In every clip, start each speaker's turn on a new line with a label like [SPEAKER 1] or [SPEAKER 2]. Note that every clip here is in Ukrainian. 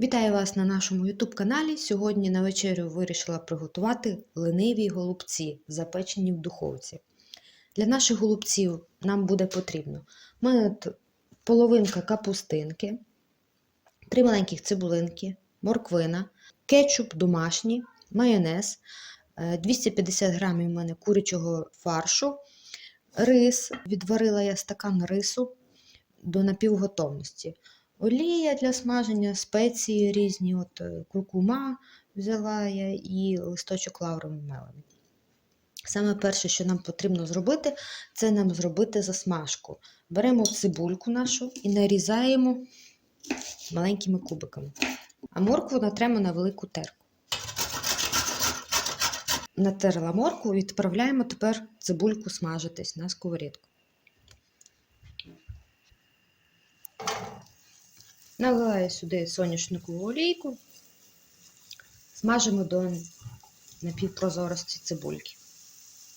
[SPEAKER 1] Вітаю вас на нашому YouTube каналі. Сьогодні на вечерю вирішила приготувати лениві голубці, запечені в духовці. Для наших голубців нам буде потрібно у мене половинка капустинки, три маленьких цибулинки, морквина, кетчуп домашній, майонез, е, 250 грамів у мене курячого фаршу, рис. Відварила я стакан рису до напівготовності. Олія для смаження, спеції різні, от е, куркума взяла я і листочок лавровий мелений. Саме перше, що нам потрібно зробити, це нам зробити засмажку. Беремо цибульку нашу і нарізаємо маленькими кубиками. А моркву натремо на велику терку. Натерла моркву і відправляємо тепер цибульку смажитись на сковорідку. Наливаю сюди соняшникову олійку, смажимо до напівпрозорості цибульки.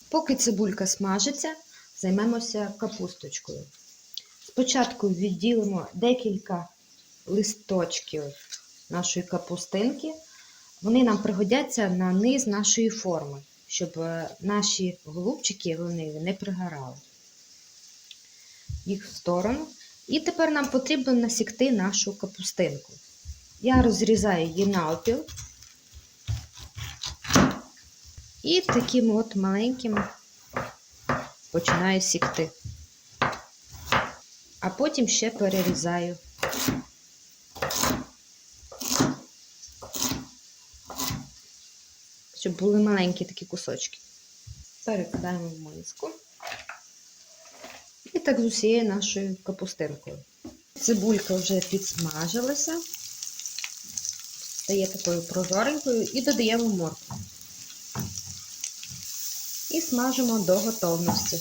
[SPEAKER 1] Поки цибулька смажиться, займемося капусточкою. Спочатку відділимо декілька листочків нашої капустинки. Вони нам пригодяться на низ нашої форми, щоб е, наші голубчики лениві не пригорали. Їх в сторону. І тепер нам потрібно насікти нашу капустинку. Я розрізаю її навпіл. І такими от маленькими починаю сікти. А потім ще перерізаю. Щоб були маленькі такі кусочки. Перекидаємо в миску. І так з усією нашою капустинкою. Цибулька вже підсмажилася, стає такою прозоренькою, і додаємо моркву. І смажимо до готовності.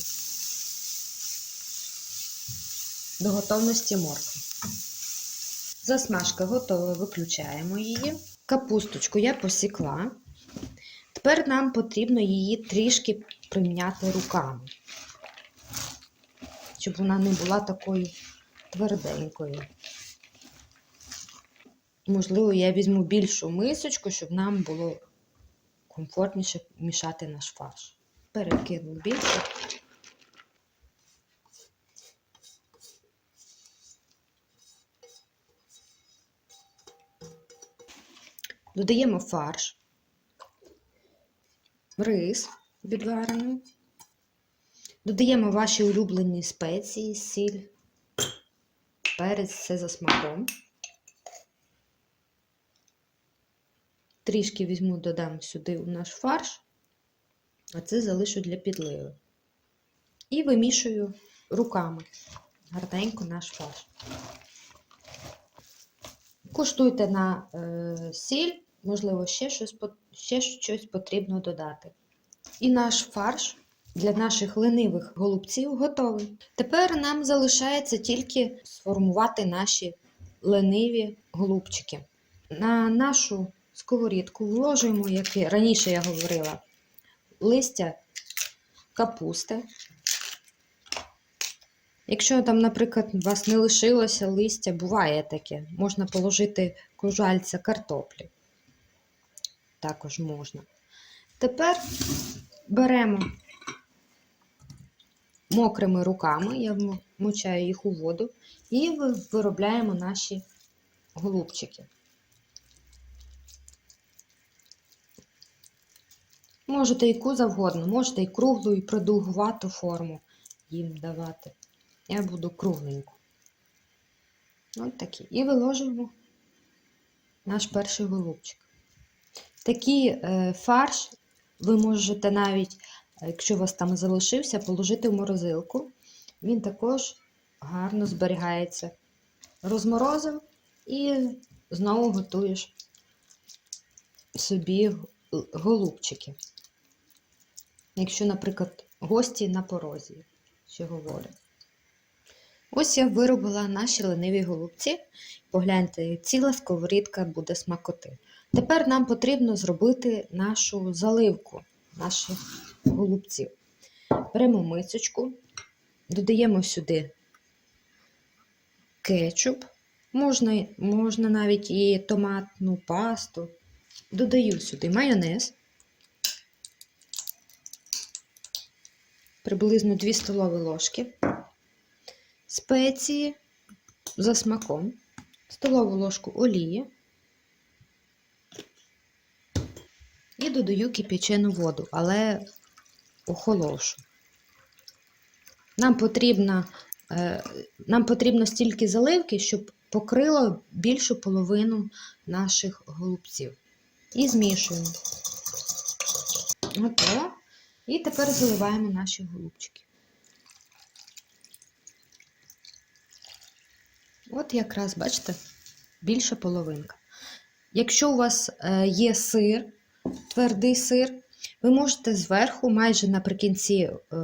[SPEAKER 1] До готовності моркви. Засмажка готова, виключаємо її. Капусточку я посікла. Тепер нам потрібно її трішки прим'яти руками щоб вона не була такою тверденькою. Можливо, я візьму більшу мисочку, щоб нам було комфортніше мішати наш фарш. Перекину більше. Додаємо фарш, рис відварений. Додаємо ваші улюблені спеції, сіль, перець, все за смаком. Трішки візьму, додам сюди в наш фарш, а це залишу для підливи. І вимішую руками гарненько наш фарш. Куштуйте на е, сіль, можливо, ще щось, ще щось потрібно додати. І наш фарш для наших ленивих голубців готовий. Тепер нам залишається тільки сформувати наші лениві голубчики. На нашу сковорідку вложуємо, як і раніше я говорила, листя капусти. Якщо там, наприклад, у вас не лишилося листя, буває таке, можна положити кружальця картоплі. Також можна. Тепер беремо мокрими руками, я вмочаю їх у воду, і виробляємо наші голубчики. Можете яку завгодно, можете і круглу, і продовгувату форму їм давати. Я буду кругленьку. Ось такі. І виложимо наш перший голубчик. Такий е, фарш ви можете навіть Якщо у вас там залишився, положити в морозилку. Він також гарно зберігається. Розморозив і знову готуєш собі голубчики. Якщо, наприклад, гості на порозі, що говорять. Ось я виробила наші лениві голубці. Погляньте, ціла сковорідка буде смакоти. Тепер нам потрібно зробити нашу заливку наших голубців. Беремо мисочку, додаємо сюди кетчуп, Можна, можна навіть і томатну пасту. Додаю сюди майонез. Приблизно 2 столові ложки. Спеції за смаком. Столову ложку олії. І додаю кип'ячену воду, але охолошу. Нам потрібно, е, нам потрібно стільки заливки, щоб покрило більшу половину наших голубців. І змішуємо. Готово. І тепер заливаємо наші голубчики. От якраз, бачите, більша половинка. Якщо у вас е, є сир, твердий сир, ви можете зверху, майже наприкінці е,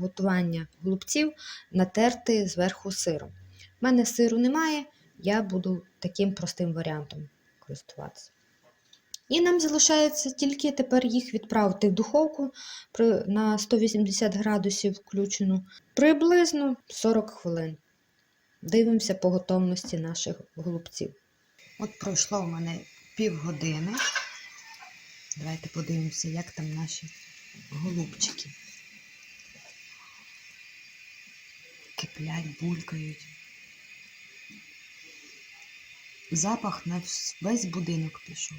[SPEAKER 1] готування голубців, натерти зверху сиром. У мене сиру немає, я буду таким простим варіантом користуватися. І нам залишається тільки тепер їх відправити в духовку на 180 градусів включену приблизно 40 хвилин. Дивимося по готовності наших голубців. От пройшло у мене півгодини. Давайте подивимося, як там наші голубчики. Киплять, булькають. Запах на весь будинок пішов.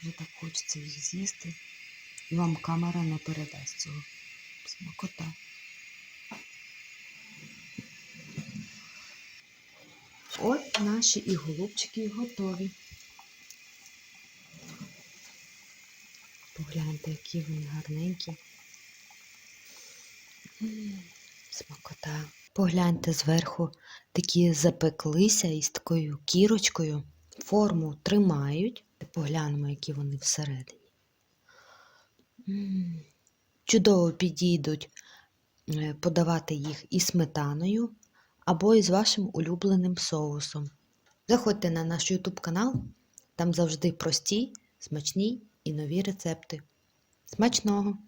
[SPEAKER 1] Вже так хочеться їх з'їсти. І вам камера не передасть цього смакота. От наші і голубчики готові. Погляньте, які вони гарненькі. Смакота. Погляньте зверху, такі запеклися із такою кірочкою. Форму тримають. Поглянемо, які вони всередині. Чудово підійдуть е, подавати їх із сметаною або із вашим улюбленим соусом. Заходьте на наш YouTube канал, там завжди прості, смачні і нові рецепти. Смачного!